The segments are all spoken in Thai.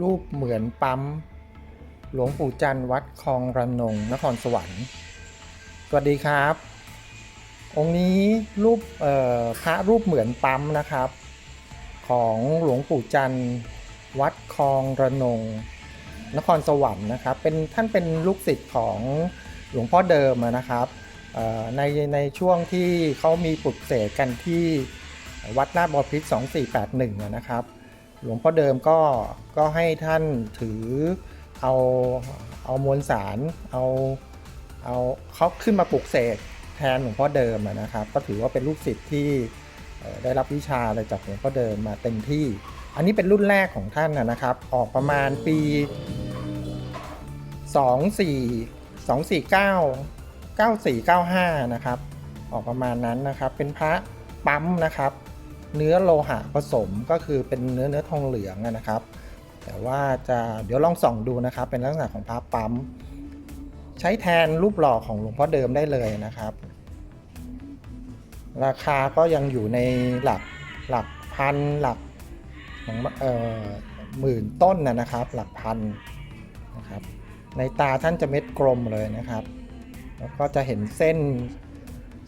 รูปเหมือนปั๊ม หลวงปู่จันทร์วัดคลองระนงนครสวรรค์ สวัสดีครับ องค์นี้รูปเอ่อพระรูปเหมือนปั๊มนะครับ ของหลวงปู่จันทร์วัดคลองระนงนครสวรรค์นะครับ เป็นท่านเป็นลูกศิษย์ของหลวงพ่อเดิมนะครับในในช่วงที่เขามีปลุกเสกกันที่วัดลาดบอพิษ2481นะครับ หลวงพ่อเดิมก็ก็ให้ท่านถือเอาเอามวลสารเอาเอาเขาขึ้นมาปลุกเสกแทนหลวงพ่อเดิมนะครับ ก็ถือว่าเป็นลูกศิษย์ที่ได้รับวิชาอะไรจากหลวงพ่อเดิมมาเต็มที่ อันนี้เป็นรุ่นแรกของท่านนะนะครับ ออกประมาณปี 24 249 9495 นะครับ ออกประมาณนั้นนะครับ เป็นพระปั๊มนะครับ เนื้อโลหะผสมก็คือเป็นเนื้อเนื้อทองเหลืองนะครับ แต่ว่าจะเดี๋ยวลองส่องดูนะครับ เป็นลักษณะของพระปั๊ม ใช้แทนรูปหล่อของหลวงพ่อเดิมได้เลยนะครับ ราคาก็ยังอยู่ในหลักหลักพันหลักของเอ่อหมื่นต้นนะครับ หลักพันนะครับ ในตาท่านจะเม็ดกลมเลยนะครับ แล้วก็จะเห็นเส้น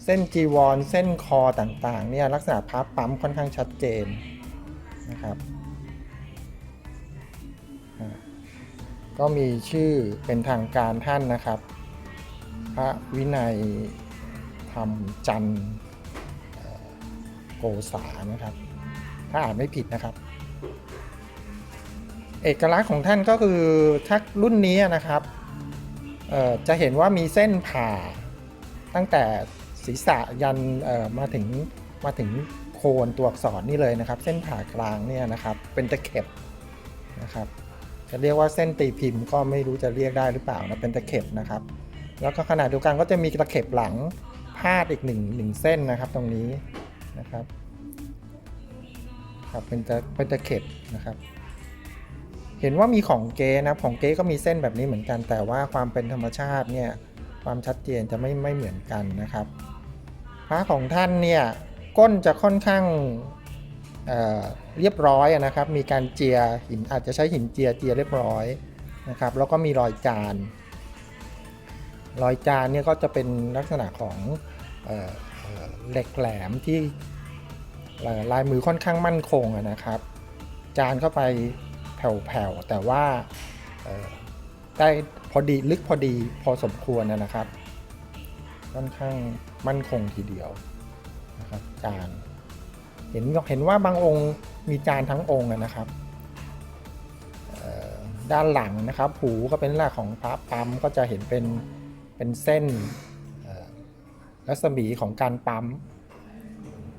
เส้นจีวร เส้นคอต่างๆเนี่ยลักษณะพับปั๊มค่อนข้างชัดเจนนะครับ ก็มีชื่อเป็นทางการท่านนะครับ พระวินัยธรรมจันโกษานะครับ ถ้าอ่านไม่ผิดนะครับ เอกลักษณ์ของท่านก็คือถ้ารุ่นนี้นะครับจะเห็นว่ามีเส้นผ่าตั้งแต่ ศีรษะยันมาถึงมาถึงโคนตัวอักษรนี่เลยนะครับ เส้นผ่ากลางเนี่ยนะครับ เป็นตะเข็บนะครับ จะเรียกว่าเส้นตีพิมพ์ก็ไม่รู้จะเรียกได้หรือเปล่านะเป็นตะเข็บนะครับ แล้วก็ขนาดเดียวกันก็จะมีตะเข็บหลังพาดอีกหนึ่งหนึ่งเส้นนะครับ ตรงนี้นะครับครับเป็นตะเป็นตะเข็บนะครับ เห็นว่ามีของเก๊นะของเก๊ก็มีเส้นแบบนี้เหมือนกันแต่ว่าความเป็นธรรมชาติเนี่ย ความชัดเจนจะไม่ไม่เหมือนกันนะครับ พระของท่านเนี่ยก้นจะค่อนข้างเเรียบร้อยนะครับ มีการเจียหินอาจจะใช้หินเจียเจียเรียบร้อยนะครับ แล้วก็มีรอยจานรอยจานเนี่ยก็จะเป็นลักษณะของเออเออเหล็กแหลมที่ลายมือค่อนข้างมั่นคงนะครับ จานเข้าไปแผ่วๆแต่ว่าเอ่อ ได้พอดีลึกพอดีพอสมควรนะครับ ค่อนข้างมั่นคงทีเดียวนะครับจานเห็นเห็นว่าบางองค์มีจานทั้งองค์นะครับด้านหลังนะครับหูก็เป็นลักษณะของพระปั๊มก็จะเห็นเป็นเป็นเส้นรัศมีของการปั๊ม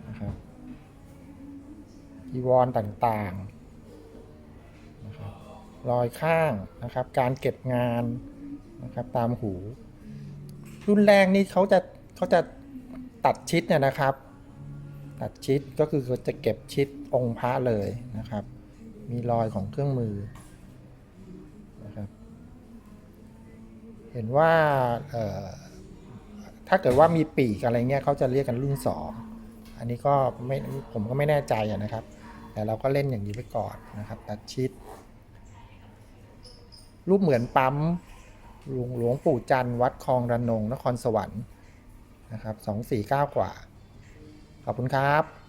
นะครับจีวรต่างๆ รอยข้างนะครับ การเก็บงานนะครับตามหู รุ่นแรกนี่เขาจะเขาจะตัดชิดเนี่ยนะครับ ตัดชิดก็คือเขาจะเก็บชิดองค์พระเลยนะครับ มีรอยของเครื่องมือนะครับ เห็นว่าถ้าเกิดว่ามีปีกอะไรเงี้ยเขาจะเรียกกันรุ่นสองอันนี้ก็ไม่ผมก็ไม่แน่ใจนะครับ แต่เราก็เล่นอย่างนี้ไปก่อนนะครับ ตัดชิด รูปเหมือนปั๊มหลวงหลวงปู่จันทร์วัดคลองระนงนครสวรรค์นะครับสองสี่เก้ากว่า ขอบคุณครับ